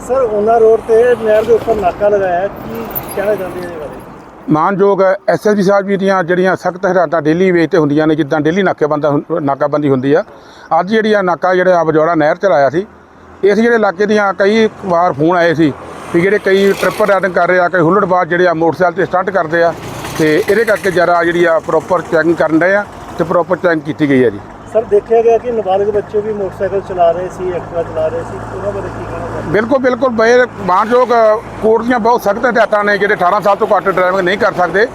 Sir ਉਹਨਾਂ road ਤੇ ਨਹਿਰ ਦੇ ਉੱਪਰ ਨਾਕਾ ਲਗਾਇਆ ਹੈ। ਕੀ ਕਹਿਣਾ ਚਾਹੁੰਦੇ ਹੋ ਇਹਦੇ ਬਾਰੇ ਮਾਨਯੋਗ ਐਸਐਸਪੀ ਸਾਹਿਬ ਜੀ ਦੀਆਂ ਜਿਹੜੀਆਂ ਸਖਤ ਹਦਾਇਤਾਂ ਡੇਲੀ ਵੇਜ ਤੇ ਹੁੰਦੀਆਂ ਨੇ ਜਿੱਦਾਂ ਡੇਲੀ ਨਾਕੇਬੰਦਾ ਹੁੰ- ਨਾਕਾਬੰਦੀ ਹੁੰਦੀ ਆ ਅੱਜ ਜਿਹੜੀ ਆ ਨਾਕਾ ਜਿਹੜਾ ਬਜੌੜਾ ਨਹਿਰ ਚ ਲਾਇਆ ਸੀ ਇਸ ਜਿਹੜੇ ਇਲਾਕੇ ਦੀਆਂ ਕਈ ਵਾਰ ਫੋਨ ਆਏ ਸੀ ਵੀ ਜਿਹੜੇ ਕਈ ਟ੍ਰਿਪਲ ਰਾਈਡਿੰਗ ਕਰ ਰਹੇ ਆ ਕਈ ਹੁੱਲੜਬਾਜ਼ ਜਿਹੜੇ ਆ ਮੋਟਰਸਾਈਕਲ ਤੇ ਸਟੰਟ ਕਰਦੇ ਆ ਤੇ ਇਹਦੇ ਕਰਕੇ ਜਰਾ ਜਿਹੜੀ ਆ ਪ੍ਰੋਪਰ ਚੈਕਿੰਗ ਕਰਨ ਰਹੇ ਆ ਤੇ ਪ੍ਰੋਪਰ ਚੈਕਿੰਗ ਕੀਤੀ ਗਈ ਆ ਜੀ ਸਰ ਦੇਖਿਆ ਗਿਆ ਕਿ ਨਾਬਾਲਗ ਬੱਚੇ ਵੀ ਮੋਟਰਸਾਈਕਲ ਚਲਾ ਰਹੇ ਸੀ ਐਕਟਿਵਾ ਚਲਾ ਰਹੇ ਸੀ ਉਹਨਾਂ ਬਾਰੇ ਕੀ ਕਹਿਣਾ ਬਿਲਕੁਲ ਬਿਲਕੁਲ ਬਈ ਮਾਨਯੋਗ ਕੋਰਟ ਦੀਆਂ ਬਹੁਤ ਸਖਤ ਹਦਾਇਤਾਂ ਨੇ ਜਿਹੜੇ 18 ਸਾਲ ਤੋਂ ਘੱਟ ਡਰਾਈਵਿੰਗ ਨਹੀਂ ਕਰ ਸਕਦੇ।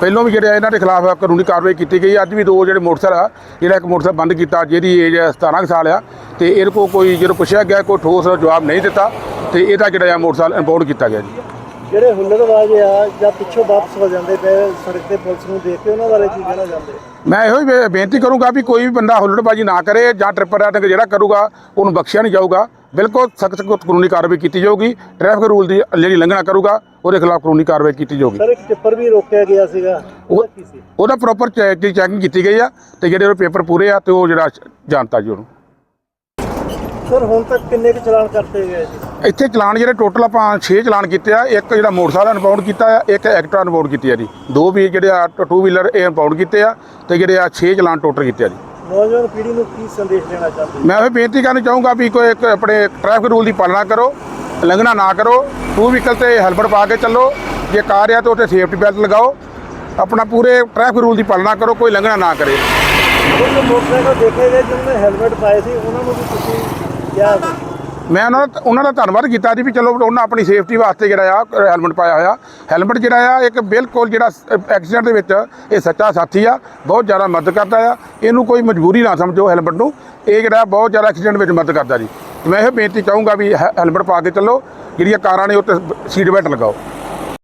ਪਹਿਲੋਂ ਵੀ ਜਿਹੜੇ ਇਹਨਾਂ ਦੇ ਖਿਲਾਫ ਕਾਨੂੰਨੀ ਕਾਰਵਾਈ ਕੀਤੀ ਗਈ। ਅੱਜ ਵੀ ਦੋ ਜਿਹੜੇ ਮੋਟਰਸਾਈਕਲ ਆ ਜਿਹੜਾ ਇੱਕ ਮੋਟਰਸਾਈਕਲ ਬੰਦ ਕੀਤਾ ਜਿਹਦੀ ਏਜ 17 ਕੁ ਸਾਲ ਆ ਤੇ ਇਹਦੇ ਕੋਲ ਕੋਈ ਜਦੋਂ ਪੁੱਛਿਆ ਗਿਆ ਕੋਈ ਠੋਸ ਜਵਾਬ ਨਹੀਂ ਦਿੱਤਾ ਤੇ ਇਹਦਾ ਜਿਹੜਾ ਆ ਮੋਟਰਸਾਈਕਲ ਇੰਪਾਊਂਡ ਕੀਤਾ ਗਿਆ ਜੀ। ਜਿਹੜੇ ਹੁੱਲੜਬਾਜ਼ ਆ ਜਾਂ ਪਿੱਛੋਂ ਵਾਪਸ ਹੋ ਜਾਂਦੇ ਪਏ ਸੜਕ ਤੇ ਪੁਲਿਸ ਨੂੰ ਦੇਖ ਕੇ ਉਹਨਾਂ ਬਾਰੇ ਕੀ ਕਹਿਣਾ ਚਾਹੁੰਦੇ? ਮੈਂ ਇਹੋ ਹੀ ਬੇ- ਬੇਨਤੀ ਕਰੂੰਗਾ ਵੀ ਕੋਈ ਵੀ ਬੰਦਾ ਹੁੱਲੜਬਾਜੀ ਨਾ ਕਰੇ ਜਾਂ ਟ੍ਰਿਪਲ ਰਾਈਡਿੰਗ ਜਿਹੜਾ ਕਰੂਗਾ ਉਹਨੂੰ ਬਖਸ਼ਿਆ ਨਹੀਂ ਜਾਊਗਾ। ਬਿਲਕੁਲ ਸਖਤ ਕਾਨੂੰਨੀ ਕਾਰਵਾਈ ਕੀਤੀ ਜਾਊਗੀ। ਟ੍ਰੈਫਿਕ ਰੂਲ ਦੀ ਜਿਹੜੀ ਲੰਘਣਾ ਕਰੂਗਾ ਉਹਦੇ ਖਿਲਾਫ ਕਾਨੂੰਨੀ ਕਾਰਵਾਈ ਕੀਤੀ ਜਾਊਗੀ। ਸਰ ਇੱਕ ਟਿੱਪਰ ਵੀ ਰੋਕਿਆ ਗਿਆ ਸੀਗਾ। ਉਹ ਉਹਦਾ ਕੀ ਸੀ? ਉਹਦਾ ਪ੍ਰੋਪਰ ਚੈਕਿੰਗ ਕੀਤੀ ਗਈ ਆ ਤੇ ਜਿਹੜੇ ਉਹ ਪੇਪਰ ਪੂਰੇ ਆ ਤੇ ਉਹ ਜਿਹੜਾ ਜਾਣਤਾ ਜੀ ਉਹਨੂੰ। ਸਰ ਹੁਣ ਤੱਕ ਕਿੰਨੇ ਕੁ ਚਲਾਨ ਕਰਤੇ ਗਏ ਜੀ? ਇੱਥੇ ਚਲਾਨ ਜਿਹੜੇ ਟੋਟਲ ਆਪਾਂ 6 ਚਲਾਨ ਕੀਤੇ ਆ। ਇੱਕ ਜਿਹੜਾ ਮੋਟਰਸਾਈਕਲ ਅਨਪਾਊਂਡ ਕੀਤਾ ਆ ਇੱਕ ਐਕਟਿਵਾ ਅਨਪਾਊਂਡ ਕੀਤੀ ਆ ਜੀ। ਦੋ ਵੀ ਜਿਹੜੇ ਆ ਟੂ ਵੀਲਰ ਇਹ ਅਨਪਾਊਂਡ ਕੀਤੇ ਆ ਤੇ ਜਿਹੜੇ ਆ 6 ਚਲਾਨ ਟੋਟਲ ਕੀਤੇ ਆ ਜੀ। ਨੌਜਵਾਨ ਪੀੜ੍ਹੀ ਨੂੰ ਕੀ ਸੰਦੇਸ਼ ਦੇਣਾ ਚਾਹੁੰਦੇ ਮੈਂ ਇਹ ਬੇਨਤੀ ਕਰਨੀ ਚਾਹੂੰਗਾ ਵੀ ਕੋਈ ਇੱਕ ਆਪਣੇ ਟ੍ਰੈਫਿਕ ਰੂਲ ਦੀ ਪਾਲਣਾ ਕਰੋ ਲੰਘਣਾ ਨਾ ਕਰੋ ਟੂ ਵੀਕਲ ਤੇ ਹੈਲਮਟ ਪਾ ਕੇ ਚੱਲੋ ਜੇ ਕਾਰ ਆ ਤਾਂ ਉੱਤੇ ਸੇਫਟੀ ਬੈਲਟ ਲਗਾਓ ਆਪਣਾ ਪੂਰੇ ਟ੍ਰੈਫਿਕ ਰੂਲ ਦੀ ਪਾਲਣਾ ਕਰੋ ਕੋਈ ਲੰਘਣਾ ਨਾ ਕਰੇ ਉਹ ਮੋਟਰਸਾਈਕਲ ਦੇਖੇ ਗਏ ਜਿਨ੍ਹਾਂ ਨੇ ਹੈਲਮਟ ਪਾਏ ਸੀ ਉਹਨਾਂ ਨੂੰ ਵੀ ਤੁਸੀਂ ਕਿਹਾ। ਮੈਂ ਉਹਨਾਂ ਦਾ ਉਹਨਾਂ ਦਾ ਧੰਨਵਾਦ ਕੀਤਾ ਜੀ ਵੀ ਚਲੋ ਉਹਨਾਂ ਆਪਣੀ ਸੇਫਟੀ ਵਾਸਤੇ ਜਿਹੜਾ ਆ ਹੈਲਮਟ ਪਾਇਆ ਹੋਇਆ। ਹੈਲਮਟ ਜਿਹੜਾ ਆ, ਇੱਕ ਬਿਲਕੁਲ ਜਿਹੜਾ ਐਕਸੀਡੈਂਟ ਦੇ ਵਿੱਚ ਇਹ ਸੱਚਾ ਸਾਥੀ ਆ, ਬਹੁਤ ਜ਼ਿਆਦਾ ਮਦਦ ਕਰਦਾ ਆ। ਇਹਨੂੰ ਕੋਈ ਮਜਬੂਰੀ ਨਾ ਸਮਝੋ ਹੈਲਮਟ ਨੂੰ। ਇਹ ਜਿਹੜਾ ਬਹੁਤ ਜ਼ਿਆਦਾ ਐਕਸੀਡੈਂਟ ਵਿੱਚ ਮਦਦ ਕਰਦਾ ਜੀ। ਮੈਂ ਇਹ ਬੇਨਤੀ ਚਾਹੂੰਗਾ ਵੀ ਹੈ- ਹੈਲਮਟ ਪਾ ਕੇ ਚੱਲੋ। ਜਿਹੜੀਆਂ ਕਾਰਾਂ ਨੇ ਉੱਤੇ ਸੀਟ ਬੈਲਟ ਲਗਾਓ।